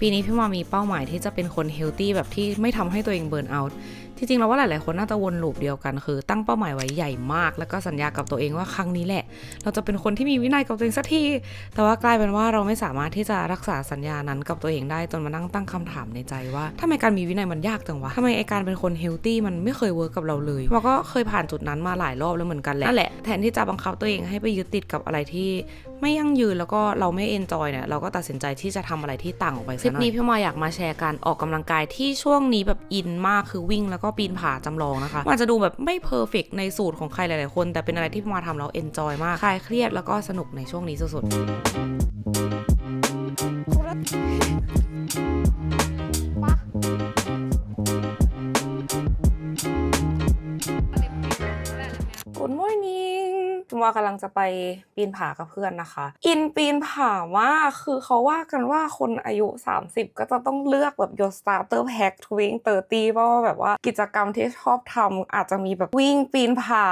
ปีนี้พี่มามีเป้าหมายที่จะเป็นคนเฮลตี้แบบที่ไม่ทำให้ตัวเองเบิร์นเอาท์ ที่จริงแล้วว่าหลาย ๆ คนน่าจะวนลูปเดียวกันคือ ตั้งเป้าหมายไว้ใหญ่มาก แล้วก็สัญญากับตัวเองว่าครั้งนี้แหละ เราจะเป็นคนที่มีวินัยกับตัวเองสักที แต่ว่ากลายเป็นว่าเราไม่สามารถที่จะรักษาสัญญานั้นกับตัวเองได้จนมานั่งตั้งคำถามในใจว่าทำไมการมีวินัยมันยากจังวะทำไมไอการเป็นคนเฮลตี้มันไม่เคยเวิร์กกับเราเลยเราก็เคยผ่านจุดนั้นมาหลายรอบแล้วเหมือนกันแหละนั่นแหละแทนที่จะบังคับตัวเองให้ไปยึดติดกับอะไรที่ไม่ยั่งยืนแล้วก็เราไม่เอนจอยเนี่ยเราก็ตัดสินใจที่จะทำอะไรที่ต่างออกไปคลิปนี้พี่มาอยากมาแชร์การออกกำลังกายที่ช่วงนี้แบบอินมากคือวิ่งแล้วก็ปีนผาจำลองนะคะมันอาจจะดูแบบไม่เพอร์เฟกในสูตรของใครหลาย ๆ คน แต่เป็นอะไรที่พี่มาทำแล้วเอนจอยมากคลายเครียดแล้วก็สนุกในช่วงนี้สุดๆ คุณว่ากำลังจะไปปีนผากับเพื่อนนะคะ อินปีนผามากคือเขาว่ากันว่าคนอายุ 30 ก็จะต้องเลือกแบบ your starter pack to wing 30เพราะว่าแบบว่ากิจกรรมที่ชอบทำอาจจะมีแบบวิ่งปีนผา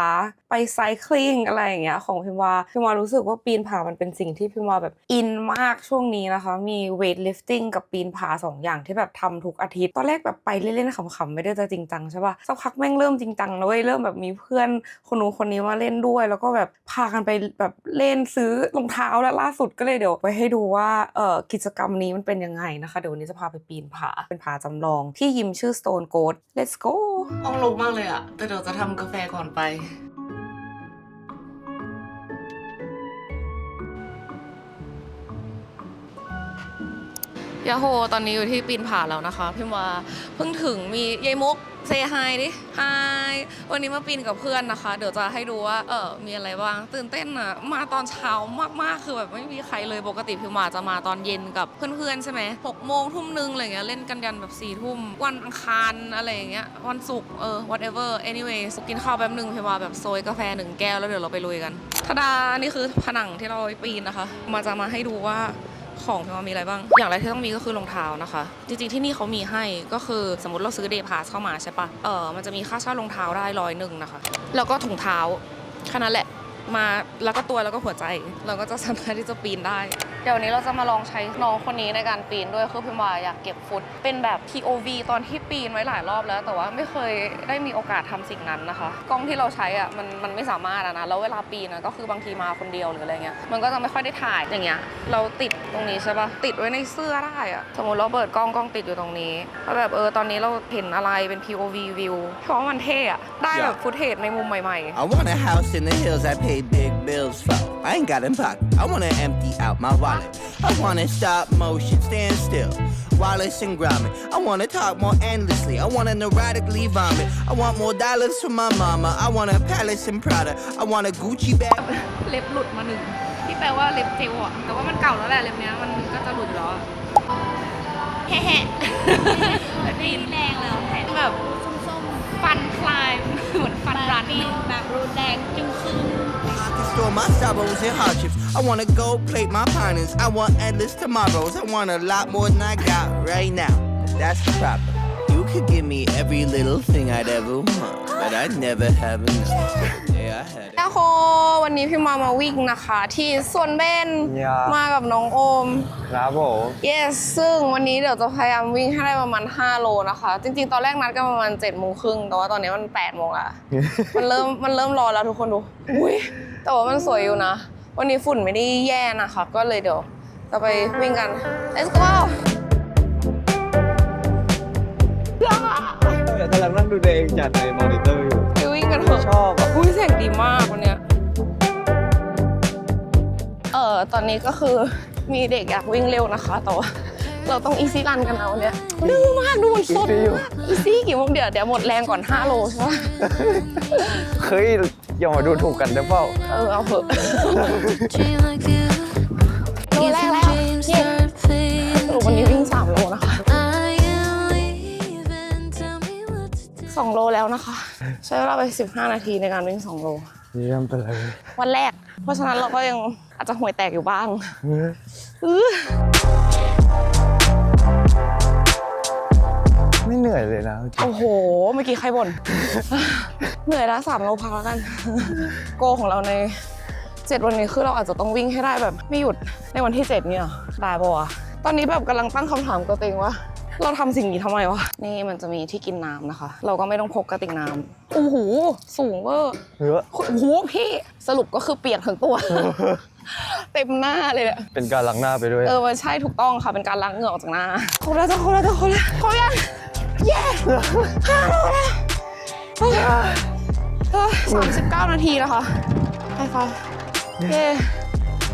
ไปไซคลิงอะไรอย่างเงี้ยของพิมวาพิมวารู้สึกว่าปีนผามันเป็นสิ่งที่พิมวาแบบอินมากช่วงนี้นะคะ มี weightlifting กับปีนผาสองอย่างที่แบบทำทุกอาทิตย์ ตอนแรกแบบไปเล่นๆขำๆไม่ได้จะจริงจังใช่ปะสักพักแม่งเริ่มจริงจังแล้วเว้ยเริ่มแบบมีเพื่อนคนนู้นคนนี้มาเล่นด้วย แล้วก็แบบพากันไปแบบเล่นซื้อรองเท้าแล้วล่าสุดก็เลยเดี๋ยวไปให้ดูว่าเอ่อกิจกรรมนี้มันเป็นยังไงนะคะ เดี๋ยววันนี้จะพาไปปีนผาเป็นผาจำลองที่ยิมชื่อ Stone Goat let's go ห้องลงมากเลยอะแต่เดี๋ยวจะทำกาแฟก่อนไปยาโฮตอนนี้อยู่ที่ปีนผาแล้วนะคะพี่ว่าเพิ่งถึงมียายมุก เซฮายดิฮายวันนี้มาปีนกับเพื่อนนะคะ เดี๋ยวจะให้ดูว่า เออมีอะไรบ้าง ตื่นเต้นอะมาตอนเช้ามากๆ คือแบบไม่มีใครเลย ปกติพี่ว่าจะมาตอนเย็นกับเพื่อนๆ ใช่ไหมหกโมงทุ่มนึงอะไรเงี้ย เล่นกันยันแบบสี่ทุ่ม วันอังคารอะไรอย่างเงี้ย วันศุกร์ เออ whatever anyway กินข้าวแป๊บนึงพี่ว่าแบบโซยกาแฟหนึ่งแก้วแล้วเดี๋ยวเราไปลุยกันทาดานี่คือผนังที่เราไปปีนนะคะ มาจะมาให้ดูว่า ของพี่ว่ามีอะไรบ้าง อย่างแรกที่ต้องมีก็คือรองเท้านะคะ จริงๆที่นี่เขามีให้ก็คือสมมติเราซื้อเดย์พาสเข้ามาใช่ปะเออมันจะมีค่าเช่ารองเท้าได้ร้อยหนึ่งนะคะ แล้วก็ถุงเท้าแค่นั้นแหละมาแล้วก็ตัวแล้วก็หัวใจ เราก็จะสามารถที่จะปีนได้ เดี๋ยววันนี้เราจะมาลองใช้น้องคนนี้ในการปีนด้วยคือพี่ว่าอยากเก็บฟุต เป็นแบบ POV ตอนที่ปีนไว้หลายรอบแล้ว แต่ว่าไม่เคยได้มีโอกาสทำสิ่งนั้นนะคะ กล้องที่เราใช้อะมันมันไม่สามารถอะนะแล้วเวลาปีนอะก็คือบางทีมาคนเดียวหรืออะไรเงี้ยมันก็จะไม่ค่อยได้ถ่ายอย่างเงี้ยเราติดตรงนี้ใช่ปะติดไว้ในเสื้อได้อะสมมติเราเปิดกล้องกล้องติดอยู่ตรงนี้แล้วแบบเออตอนนี้เราเห็นอะไรเป็น POV view เพราะว่ามันเท่อะได้แบบฟุตเทจในมุมใหม่ๆ I want a house in the hills I pay big bills for. I ain't got in pocket. I wanna empty out my wallet. I wanna stop motion, stand still. Wallace and Gromit. I wanna talk more endlessly. I wanna neurotically vomit. I want more dollars from my mama. I want a palace and Prada. I want a Gucci bag. เล็บหลุดมาหนึ่งที่แปลว่าเล็บเจลอะแต่ว่ามันเก่าแล้วแหละเล็บเนี้ยมันก็จะหลุดแล้วอะแฮ่ๆแบบนี้แรงแล้วแผ่นแบบส้มๆฟันคลายเหมือนฟันรันแบบรุนแรงจึงคืน I can store my sorrows and hardships. I wanna go plate my finance. I want endless tomorrows. I want a lot more than I got right now. But that's the problem. You could give me every little thing I'd ever want, but I'd never have enough. Yeah, I had it. ยาโฮวันนี้พี่มามาวิ่งนะคะ ที่สวนเบนยามากับน้องโอม ครับผม yes ซึ่งวันนี้เดี๋ยวจะพยายามวิ่งให้ได้ประมาณ 5 โลนะคะ จริงๆ ตอนแรกนัดกันประมาณ7โมงครึ่งแต่ว่าตอนนี้มัน8โมงละ มันเริ่มมันเริ่มร้อนแล้วทุกคนดู อุ้ย แต่ว่ามันสวยอยู่นะ วันนี้ฝุ่นไม่ได้แย่นะคะ ก็เลยเดี๋ยวจะไปวิ่งกัน let's go แต่กำลังนั่งดูตัวเองจัดในมอนิเตอร์อยู่ ไปวิ่งกันเถอะชอบอะอุ้ยแสงดีมากวันเนี้ยเออตอนนี้ก็คือมีเด็กอยากวิ่งเร็วนะคะแต่ว่า เราต้องอีซี่รันกันเอาเนี่ยดื้อมากดูมันสด Easy อยู่อีซี่กี่โมงเดี๋ยวเดี๋ยวหมดแรงก่อน 5 โลใช่ไหมเฮ้ยอย่ามาดูถูกกันนะเปล่า เออเอาเถอะ Dream like you. Go If lag, your lag. dreams Yeah. start fading, สรุปวันนี้วิ่ง 3 โลนะคะ I am leaving. Tell me what to do. 2โลแล้วนะคะ ใช้เวลาไป 15 นาทีในการวิ่ง 2 โลเยี่ยมไปเลย วันแรก เพราะฉะนั้นเราก็ยังอาจจะห่วยแตกอยู่บ้าง เฮ้ยอื้อไม่เหนื่อยเลยนะจริงโอ้โห เมื่อกี้ใครบ่น เหนื่อยแล้วสามโลพักแล้วกัน โกของเราในเจ็ดวันนี้คือเราอาจจะต้องวิ่งให้ได้แบบไม่หยุดในวันที่เจ็ดเนี่ยได้ปะวะตอนนี้แบบกำลังตั้งคำถามกับตัวเองว่า เราทำสิ่งนี้ทำไมวะ นี่มันจะมีที่กินน้ำนะคะ เราก็ไม่ต้องพกกระติกน้ำโอ้โหสูงเวอร์เยอะโอ้โหพี่สรุปก็คือเปียกทั้งตัวเต็มหน้าเลยเนี่ยเป็นการล้างหน้าไปด้วย เออมันใช่ถูกต้องค่ะ เป็นการล้างเหงื่อออกจากหน้าครบแล้วจะครบแล้วจะครบแล้วครบยังเย้ ห้าโลแล้วสามสิบเก้านาทีแล้วค่ะไปค่ะเย้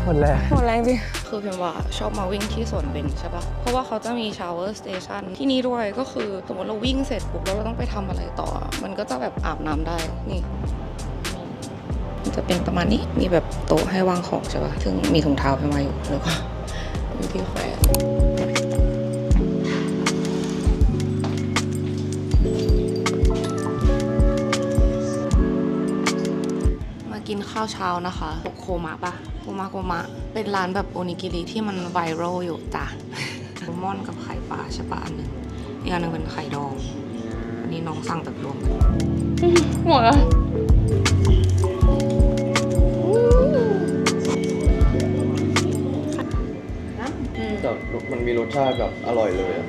หมดแล้วหมดแรงจริงคือเพียงว่าชอบมาวิ่งที่สวนเบญใช่ปะเพราะว่าเขาจะมีชาวเวอร์สเตชันที่นี่ด้วยก็คือสมมติเราวิ่งเสร็จปุ๊บแล้วเราต้องไปทำอะไรต่อ มันก็จะแบบอาบน้ำได้นี่มันจะเป็นประมาณนี้มีแบบโต๊ะให้วางของใช่ปะซึ่งมีถุงเท้าไปมาอยู่แล้วก็มีที่แขวน ข้าวเช้านะคะโคมะปะโคมะโคมะเป็นร้านแบบโอนิกิริที่มันไวรัลอยู่จ้ะแซลมอนกับไข่ปลาใช่ปะอันหนึ่งอีกอันหนึ่งเป็นไข่ดองอันนี้น้องสั่งแบบรวมกันหมดแล้วแต่มันมีรสชาติแบบอร่อยเลยอะ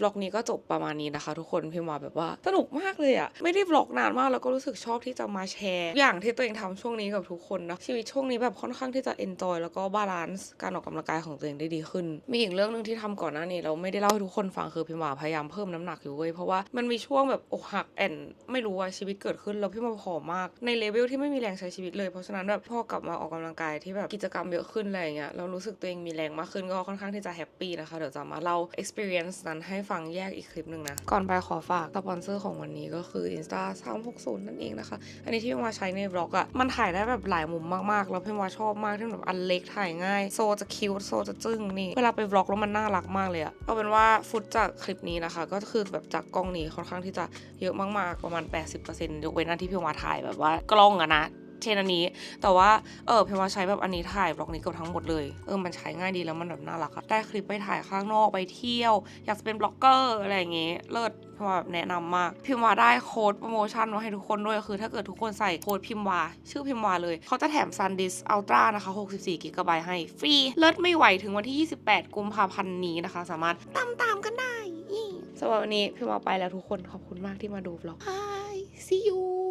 บล็อกนี้ก็จบประมาณนี้นะคะ ทุกคนพิมพ์มาแบบว่าสนุกมากเลยอะไม่ได้บล็อกนานมากแล้วก็รู้สึกชอบที่จะมาแชร์อย่างที่ตัวเองทำช่วงนี้กับทุกคนนะชีวิตช่วงนี้แบบค่อนข้างที่จะเอนจอยแล้วก็บาลานซ์การออกกำลังกายของตัวเองได้ดีขึ้น มีอีกเรื่องหนึ่งที่ทำก่อนหน้านี้เราไม่ได้เล่าให้ทุกคนฟังคือพิมพ์มาพยายามเพิ่มน้ำหนักอยู่เว้ยเพราะว่ามันมีช่วงแบบอกหักแอนไม่รู้ว่าชีวิตเกิดขึ้นแล้วพี่มาผอมมากในเลเวลที่ไม่มีแรงใช้ชีวิตเลยเพราะฉะนั้นแบบพอกลับมาออกกำลังกายที่แบบกิจกรรมเยอะขึ้นอะไรเงี้ยเรารู้สึกตัวเองมีแรงมากขึ้นก็ค่อนข้างที่จะแฮปปี้นะคะเดี๋ยวจะมาเล่า experience นั้นให้ฟังแยกอีกคลิปหนึ่งนะ ก่อนไปขอฝากสปอนเซอร์ของวันนี้ก็คือ Insta 360 นั่นเองนะคะ อันนี้ที่พี่มาใช้ในบล็อกอะมันถ่ายได้แบบหลายมุมมากๆ แล้วพี่มาชอบมากที่แบบอันเล็กถ่ายง่าย โซจะคิวโซจะจึ้งนี่ เวลาไปบล็อกแล้วมันน่ารักมากเลยอะเอาเป็นว่าฟุตจากคลิปนี้นะคะ ก็คือแบบจากกล้องนี้ค่อนข้างที่จะเยอะมากๆประมาณ 80%ยกเว้นอันที่พี่มาถ่ายแบบว่ากล้องอะนะ เช่นอันนี้ แต่ว่าเออเพมาใช้แบบอันนี้ถ่ายบล็อกนี้เกับทั้งหมดเลยเออมันใช้ง่ายดีแล้วมันแบบน่ารักอะได้คลิปไปถ่ายข้างนอกไปเที่ยว อยากจะเป็นบล็อกเกอร์อะไรอย่างเงี้ยเลิศพิมวาแบบแนะนำมากพิมวาได้โค้ดโปรโมชั่นมาให้ทุกคนด้วยคือ ถ้าเกิดทุกคนใส่โค้ดพิมวา ชื่อพิมวาเลย เขาจะแถม SanDisk Ultra นะคะ64 g b ให้ฟรี เลิศไม่ไหวถึงวันที่ 28 กุมภาพันธ์นี้นะคะ สามารถตามตามกันได้สำหรับวันนี้พิมวาไปแล้วทุกคนขอบคุณมากที่มาดูบล็อก Hi see you